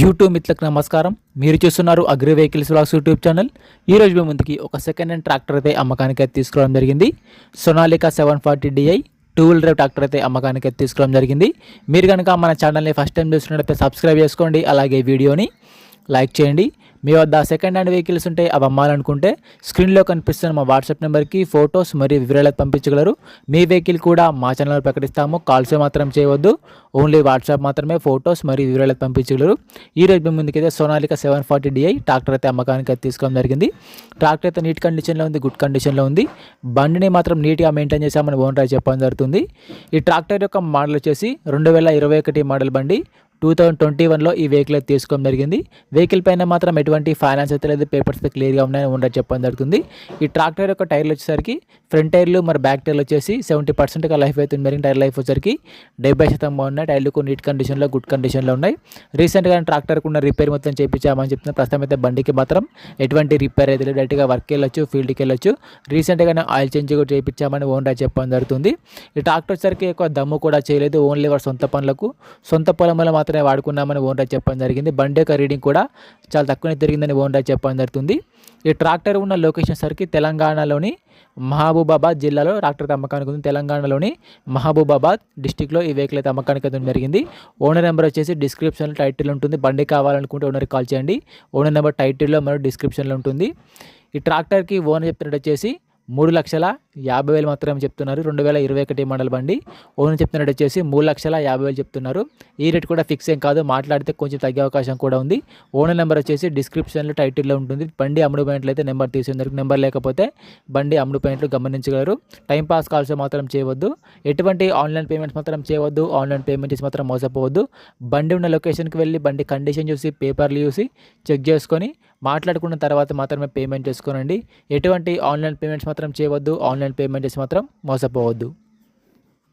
YouTube మిత్రులకు నమస్కారం. మీరు చూస్తున్నారు agri vehicles blogs YouTube channel. ఈ రోజు మీ ముందుకి ఒక సెకండ్ హ్యాండ్ ట్రాక్టర్ అయితే అమ్మకానికి అయితే తీసుకురావడం జరిగింది. Sonalika seven forty DI two wheel drive tractor అయితే అమ్మకానికి అయితే తీసుకురావడం జరిగింది. మీరు కనుక మన ఛానల్ని ఫస్ట్ టైం చూస్తున్నట్లయితే సబ్స్క్రైబ్ చేసుకోండి. అలాగే వీడియోని లైక్ చేయండి. మీ వద్ద సెకండ్ హ్యాండ్ వెహికల్స్ ఉంటే అవి అమ్మాలనుకుంటే స్క్రీన్లో కనిపిస్తున్న మా వాట్సాప్ నెంబర్కి ఫొటోస్ మరియు వివరాలు పంపించగలరు. మీ వెహికల్ కూడా మా ఛానల్లో ప్రకటిస్తాము. కాల్స్ మాత్రం చేయవద్దు. ఓన్లీ వాట్సాప్ మాత్రమే ఫొటోస్ మరియు వివరాలు పంపించగలరు. ఈ రోజు మీ ముందుకైతే Sonalika seven forty DI tractor అయితే అమ్మకానికి అయితే తీసుకోవడం జరిగింది. ట్రాక్టర్ అయితే నీట్ కండిషన్లో ఉంది గుడ్ కండిషన్లో ఉంది. బండిని మాత్రం నీట్గా మెయింటైన్ చేశామని ఓనర్ చెప్పడం జరుగుతుంది. ఈ ట్రాక్టర్ యొక్క మోడల్ వచ్చేసి రెండు వేల ఇరవై ఒకటి మోడల్ బండి. టూ థౌజండ్ ట్వంటీ వన్లో ఈ వెహికల్ అయితే తీసుకోవడం జరిగింది. వెహికల్ పైన మాత్రం ఎటువంటి ఫైనాన్స్ అయితే లేదు పేపర్స్ అయితే క్లియర్గా ఉన్నాయని ఉండదు చెప్పడం జరుగుతుంది. ఈ ట్రాక్టర్ యొక్క టైర్లు వచ్చేసరికి ఫ్రంట్ టైర్లు మరి బ్యాక్ టైర్లు వచ్చేసి సెవెంటీ పర్సెంట్గా లైఫ్ అయితే మెరిన్ టైర్ లైఫ్ వచ్చేసరికి డెబ్బై శాతం బాగున్నాయి టైర్లు నీట్ కండిషన్లో గుడ్ కండిషన్లో ఉన్నాయి. రీసెంట్గా ట్రాక్టర్కి ఉన్న రిపేర్ మొత్తం చేయించామని చెప్తున్నా ప్రస్తుతం అయితే బండికి మాత్రం ఎటువంటి రిపేర్ అయితే లేదు. డైరెక్ట్గా వర్క్కి వెళ్ళొచ్చు ఫీల్డ్కి వెళ్ళొచ్చు. రీసెంట్గానే ఆయిల్ చేంజ్ కూడా చేయించామని ఓన్రా చెప్పడం జరుగుతుంది. ఈ ట్రాక్టర్ వచ్చేసరికి ఎక్కువ దమ్ము కూడా చేయలేదు. ఓన్లీ వాడు సొంత పనులకు సొంత పొలంలో మాత్రమే వాడుకున్నామని ఓనర్ చెప్పడం జరిగింది. బండి యొక్క రీడింగ్ కూడా చాలా తక్కువనే తిరిగిందని ఓనర్ చెప్పడం జరుగుతుంది. ఈ ట్రాక్టర్ ఉన్న లొకేషన్ సరికి తెలంగాణలోని మహబూబాబాద్ జిల్లాలో ట్రాక్టర్ అమ్మకానికి ఉంది. తెలంగాణలోని మహబూబాబాద్ డిస్టిక్లో ఈ వెహికల్ అయితే అమ్మకానికి అయితే జరిగింది. ఓనర్ నెంబర్ వచ్చేసి డిస్క్రిప్షన్లో టైటిల్ ఉంటుంది. బండి కావాలనుకుంటే ఓనర్కి కాల్ చేయండి. ఓనర్ నెంబర్ టైటిల్లో మరియు డిస్క్రిప్షన్లో ఉంటుంది. ఈ ట్రాక్టర్కి ఓనర్ చెప్తున్నట్టు వచ్చేసి మూడు లక్షల యాభై వేలు మాత్రమే చెప్తున్నారు. రెండు వేల ఇరవై ఒకటి మోడల్ బండి. ఓనర్ చెప్తున్నట్టు వచ్చేసి మూడు లక్షల యాభై వేలు చెప్తున్నారు. ఈ రేట్ కూడా ఫిక్స్ ఏం కాదు. మాట్లాడితే కొంచెం తగ్గే అవకాశం కూడా ఉంది. ఓనర్ నెంబర్ వచ్చేసి డిస్క్రిప్షన్లో టైటిల్లో ఉంటుంది. బండి అమ్ముడు పాయింట్లు నెంబర్ తీసుకుందరికి నెంబర్ లేకపోతే బండి అమ్ముడు పాయింట్లు గమనించగలరు. టైం పాస్ కాల్స్ మాత్రం చేయవద్దు. ఎటువంటి ఆన్లైన్ పేమెంట్స్ మాత్రం చేయవద్దు. ఆన్లైన్ పేమెంట్ చేసి మాత్రం మోసపోవద్దు. బండి ఉన్న లొకేషన్కి వెళ్ళి బండి కండిషన్ చూసి పేపర్లు చూసి చెక్ చేసుకొని మాట్లాడుకున్న తర్వాత మాత్రమే పేమెంట్ చేసుకోనండి. ఎటువంటి ఆన్లైన్ పేమెంట్స్ మాత్రం చేయవద్దు. ఆన్లైన్ పేమెంట్ చేసి మాత్రం మోసపోవద్దు.